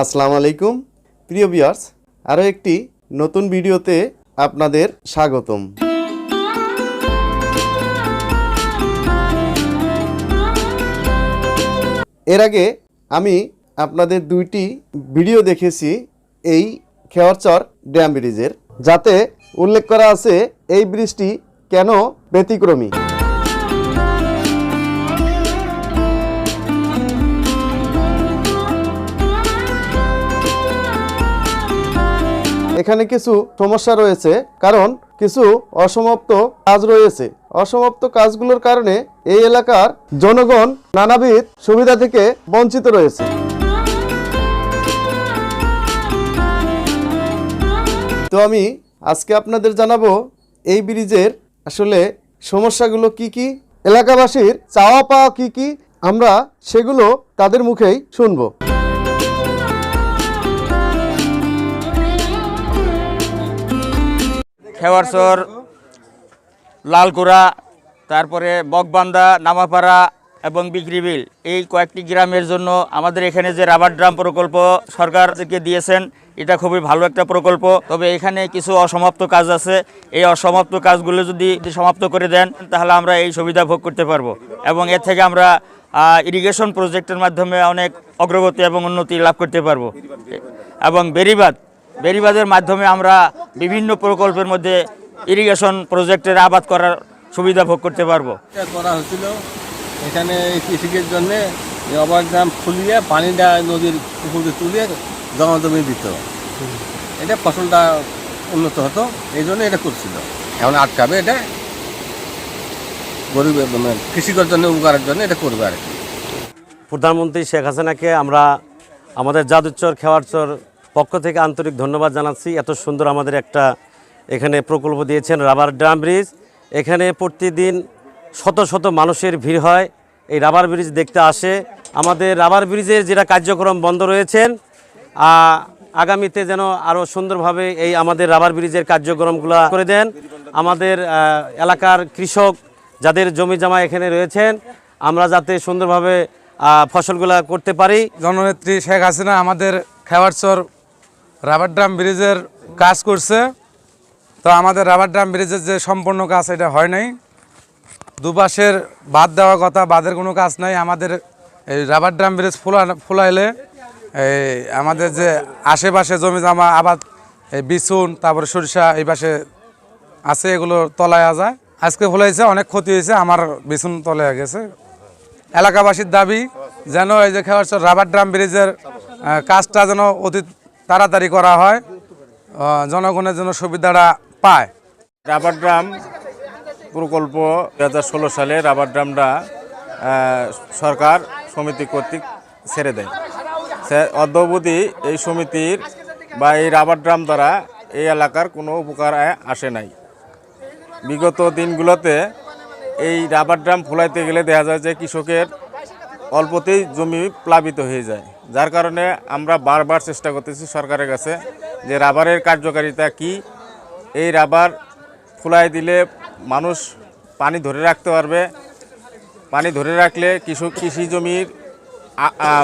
আসসালামু আলাইকুম। প্রিয় বিয়ার্স আরও একটি নতুন ভিডিওতে আপনাদের স্বাগতম। এর আগে আমি আপনাদের দুইটি ভিডিও দেখেছি, এই খেওয়ারচর ড্যাম ব্রিজের। যাতে উল্লেখ করা আছে, এই ব্রিজটি কেন ব্যতিক্রমী? এখানে কিছু সমস্যা রয়েছে, কারণ কিছু অসমাপ্ত কাজ রয়েছে। অসমাপ্ত কাজগুলোর কারণে এই এলাকার জনগণ নানাবিধ সুবিধা থেকে বঞ্চিত রয়েছে। তো আমি আজকে আপনাদের জানাব, এই ব্রিজের আসলে সমস্যাগুলো কি কি, এলাকাবাসীর চাওয়া পাওয়া কি কি, আমরা সেগুলো তাদের মুখেই শুনব। খেওয়ারচর, লালকুড়া, তারপরে বকবান্দা, নামাপাড়া এবং বিক্রিবিল। এই কয়েকটি গ্রামের জন্য আমাদের এখানে যে রাবার ড্রাম প্রকল্প সরকার থেকে দিয়েছেন, এটা খুবই ভালো একটা প্রকল্প। তবে এখানে কিছু অসমাপ্ত কাজ আছে। এই অসমাপ্ত কাজগুলো যদি সমাপ্ত করে দেন, তাহলে আমরা এই সুবিধা ভোগ করতে পারব। এবং এর থেকে আমরা ইরিগেশন প্রজেক্টের মাধ্যমে অনেক অগ্রগতি এবং উন্নতি লাভ করতে পারব। এবং বেরিবাদ বেরিবাদের মাধ্যমে আমরা বিভিন্ন প্রকল্পের মধ্যে ইরিগেশন প্রজেক্টের আবাদ করার সুবিধা ভোগ করতে পারব। এটা করা হয়েছিল। এখানে কৃষিকের জন্য অবার ড্রাম ফুলিয়ে পানিটা নদীর পুকুরে তুলে জমা জমি দিত। এটা ফসলটা উন্নত হতো এই জন্য এটা করছিল। এখন আটকাবে এটা। গরিব মানে কৃষিকর জন্য উপকারের জন্য এটা করবে আর কি। প্রধানমন্ত্রী শেখ হাসিনাকে আমরা আমাদের জাদুচর খেওয়ারচর পক্ষ থেকে আন্তরিক ধন্যবাদ জানাচ্ছি। এত সুন্দর আমাদের একটা এখানে প্রকল্প দিয়েছেন রাবার ড্রাম ব্রিজ। এখানে প্রতিদিন শত শত মানুষের ভিড় হয়। এই রাবার ব্রিজ দেখতে আসে। আমাদের রাবার ব্রিজের যেটা কার্যক্রম বন্ধ রয়েছেন আগামীতে যেন আরও সুন্দরভাবে এই আমাদের রাবার ব্রিজের কার্যক্রমগুলো করে দেন। আমাদের এলাকার কৃষক যাদের জমি জমা এখানে রয়েছেন, আমরা যাতে সুন্দরভাবে ফসলগুলা করতে পারি। জননেত্রী শেখ হাসিনা আমাদের খেওয়ারচর রাবার ড্রাম ব্রিজের কাজ করছে। তো আমাদের রাবার ড্রাম ব্রিজের যে সম্পূর্ণ কাজ, এটা হয় নাই। দুপাশের বাদ দেওয়া কথা, বাদের কোনো কাজ নাই। আমাদের এই রাবার ড্রাম ব্রিজ ফুলা, ফুলাইলে এই আমাদের যে আশেপাশে জমি জমা আবাদ, এই বিছুন তারপরে সরিষা এই পাশে আছে, এগুলো তলায় যায় আজকে ফুলাইছে, অনেক ক্ষতি হয়েছে, আমার বিছুন তলায় গেছে। এলাকাবাসীর দাবি, যেন এই যে খেওয়ারচর রাবার ড্রাম ব্রিজের কাজটা যেন অতি তাড়াতাড়ি করা হয় জনগণের জন্য সুবিধাটা পায়। রাবার ড্রাম প্রকল্প দু হাজার ষোলো সালে রাবার ড্রামটা সরকার সমিতি কর্তৃক ছেড়ে দেয়। অদ্যাবধি এই সমিতির বা এই রাবার ড্রাম দ্বারা এই এলাকার কোনো উপকার আসে নাই। বিগত দিনগুলোতে এই রাবার ড্রাম ফুলাইতে গেলে দেখা যায় যে কৃষকের অল্পতেই জমি প্লাবিত হয়ে যায়। যার কারণে আমরা বারবার চেষ্টা করতেছি সরকারের কাছে যে রাবারের কার্যকারিতা কি। এই রাবার ফুলাই দিলে মানুষ পানি ধরে রাখতে পারবে। পানি ধরে রাখলে কৃষক কৃষি জমির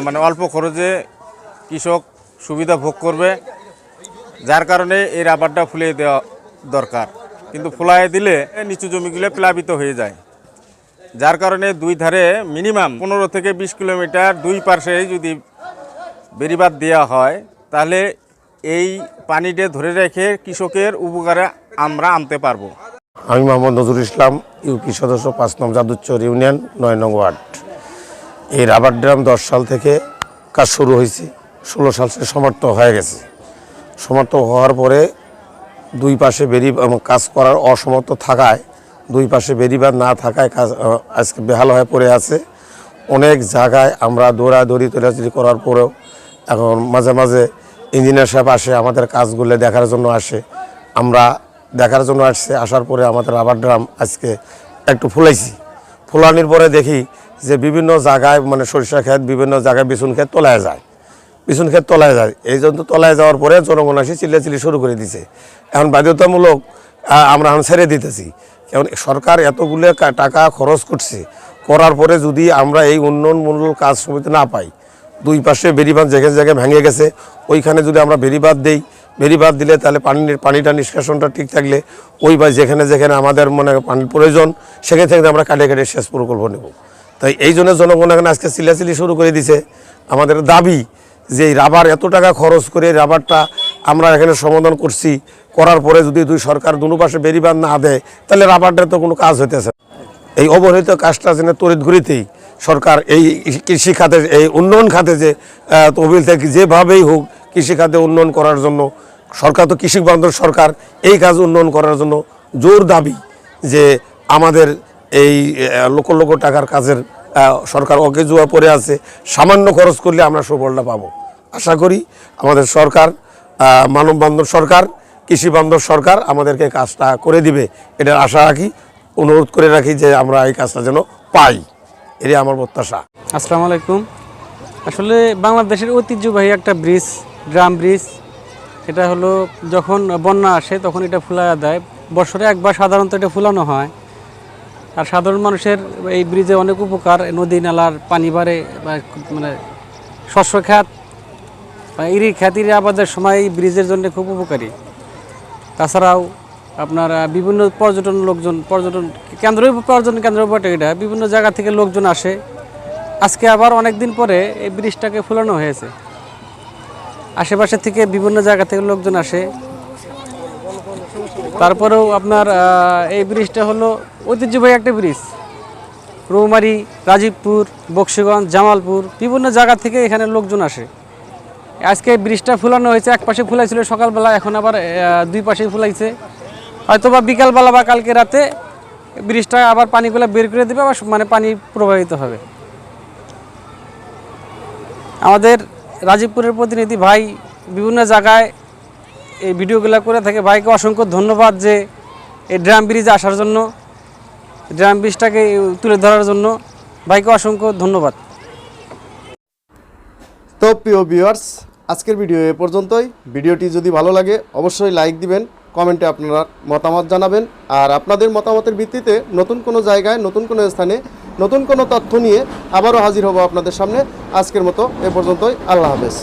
মানে অল্প খরচে কৃষক সুবিধা ভোগ করবে, যার কারণে এই রাবারটা ফুলিয়ে দেওয়া দরকার। কিন্তু ফুলাই দিলে নিচু জমিগুলো প্লাবিত হয়ে যায়। যার কারণে দুই ধারে মিনিমাম পনেরো থেকে বিশ কিলোমিটার দুই পাশে যদি বেরিবাদ দেওয়া হয়, তাহলে এই পানিটা ধরে রেখে কৃষকের উপকারে আমরা আনতে পারব। আমি মোহাম্মদ নজরুল ইসলাম, ইউপি সদস্য, পাঁচ নং জাদুচ্চর ইউনিয়ন, নয় নং ওয়ার্ড। এই রাবার ড্রাম দশ সাল থেকে কাজ শুরু হয়েছে, ষোলো সাল থেকে সমর্থ হয়ে গেছে। সমর্থ হওয়ার পরে দুই পাশে বেরি কাজ করার অসমর্থ থাকায়, দুই পাশে বেরিবাদ না থাকায় কাজ আজকে বেহাল হয়ে পড়ে আছে। অনেক জায়গায় আমরা দৌড়াদৌড়ি তোলাচুরি করার পরেও এখন মাঝে মাঝে ইঞ্জিনিয়ার সাহেব আসে, আমাদের কাজগুলো দেখার জন্য আসে। আমরা দেখার জন্য আসছে, আসার পরে আমাদের রাবার ড্রাম আজকে একটু ফুলাইছি। ফুলানির পরে দেখি যে বিভিন্ন জায়গায় মানে সরিষা ক্ষেত, বিভিন্ন জায়গায় বিছুন ক্ষেত তোলায় যায়। বিছুন ক্ষেত তলায় যায়। এই জন্য তলায় যাওয়ার পরে জনগণ আসি চিল্লাচিল্লি শুরু করে দিছে। এখন বাধ্যতামূলক আমরা এখন ছেড়ে দিতেছি। কারণ সরকার এতগুলো টাকা খরচ করছে, করার পরে যদি আমরা এই উন্নয়নমূলক কাজ সমিতি না পাই দুই পাশে বেরিবাঁধ যেখানে জায়গায় ভেঙে গেছে। ওইখানে যদি আমরা বেরিবাঁধ দেই বেরিবাঁধ দিলে তাহলে পানির পানিটা নিষ্কাশনটা ঠিক থাকলে ওই বা যেখানে যেখানে আমাদের মনে পানির প্রয়োজন, সেখানে থেকে আমরা কাটে কাটে শেষ প্রকল্প নেব। তাই এই জন্য জনগণ এখন আজকে চিলাচিলি শুরু করে দিছে। আমাদের দাবি যে রাবার এত টাকা খরচ করে রাবারটা আমরা এখানে সমাধান করছি, করার পরে যদি দুই সরকার দুনো পাশে না দেয়, তাহলে রাবারটা তো কোনো কাজ হইতেছে। এই অবহেলিত কাজটা যেন তড়িৎ গতিতেই সরকার এই কৃষি খাতে এই উন্নয়ন খাতে যে তহবিল থেকে যেভাবেই হোক কৃষি খাতে উন্নয়ন করার জন্য, সরকার তো কৃষি বান্ধব সরকার, এই কাজ উন্নয়ন করার জন্য জোর দাবি যে আমাদের এই লক্ষ লক্ষ টাকার কাজের সরকার অকেজুয়া পড়ে আছে, সামান্য খরচ করলে আমরা সুফলটা পাবো। আশা করি আমাদের সরকার মানব বান্ধব সরকার, কৃষি বান্ধব সরকার আমাদেরকে কাজটা করে দিবে, এটার আশা রাখি, অনুরোধ করে রাখি যে আমরা এই কাজটা যেন পাই। এটাই আমার প্রত্যাশা। আসসালামু আলাইকুম। আসলে বাংলাদেশের ঐতিহ্যবাহী একটা ব্রিজ, ড্রাম ব্রিজ, এটা হলো যখন বন্যা আসে তখন এটা ফুলায়া দেয়। বছরে একবার সাধারণত এটা ফুলানো হয়। আর সাধারণ মানুষের এই ব্রিজে অনেক উপকার, নদী নালার পানি বাড়ে, বা মানে শস্য খ্যাত ইরি আবাদের সময় এই ব্রিজের জন্য খুব উপকারী। তাছাড়াও আপনার বিভিন্ন পর্যটন লোকজন, পর্যটন কেন্দ্র পর্যটন কেন্দ্র বটে এটা। বিভিন্ন জায়গা থেকে লোকজন আসে। আজকে আবার অনেক দিন পরে এই ব্রিজটাকে ফুলানো হয়েছে। আশেপাশে থেকে বিভিন্ন জায়গা থেকে লোকজন আসে। তারপরেও আপনার এই ব্রিজটা হলো ঐতিহ্যবাহী একটা ব্রিজ। রৌমারি, রাজীবপুর, বক্সিগঞ্জ, জামালপুর, বিভিন্ন জায়গা থেকে এখানে লোকজন আসে। আজকে ব্রিজটা ফুলানো হয়েছে এক পাশে ফুলাইছিল সকালবেলা, এখন আবার দুই পাশেই ফুলাইছে। হয়তো বা বিকালবেলা বা কালকে রাতে ব্রিজটা আবার পানিগুলো বের করে দেবে আবার মানে পানি প্রবাহিত হবে। আমাদের রাজীবপুরের প্রতিনিধি ভাই বিভিন্ন জায়গায় এই ভিডিওগুলো করে থাকে। ভাইকে অসংখ্য ধন্যবাদ যে এই ড্রাম ব্রিজে আসার জন্য, ড্রাম ব্রিজটাকে তুলে ধরার জন্য। ভাইকে অসংখ্য ধন্যবাদ। তো প্রিয় ভিউয়ার্স আজকের ভিডিও এ পর্যন্তই। ভিডিওটি যদি ভালো লাগে, অবশ্যই লাইক দিবেন। কমেন্টে আপনারা মতামত জানাবেন। আর আপনাদের মতামতের ভিত্তিতে নতুন কোনো জায়গায়, নতুন কোনো স্থানে, নতুন কোনো তথ্য নিয়ে আবারও হাজির হব আপনাদের সামনে। আজকের মতো এ পর্যন্তই। আল্লাহ হাফেজ।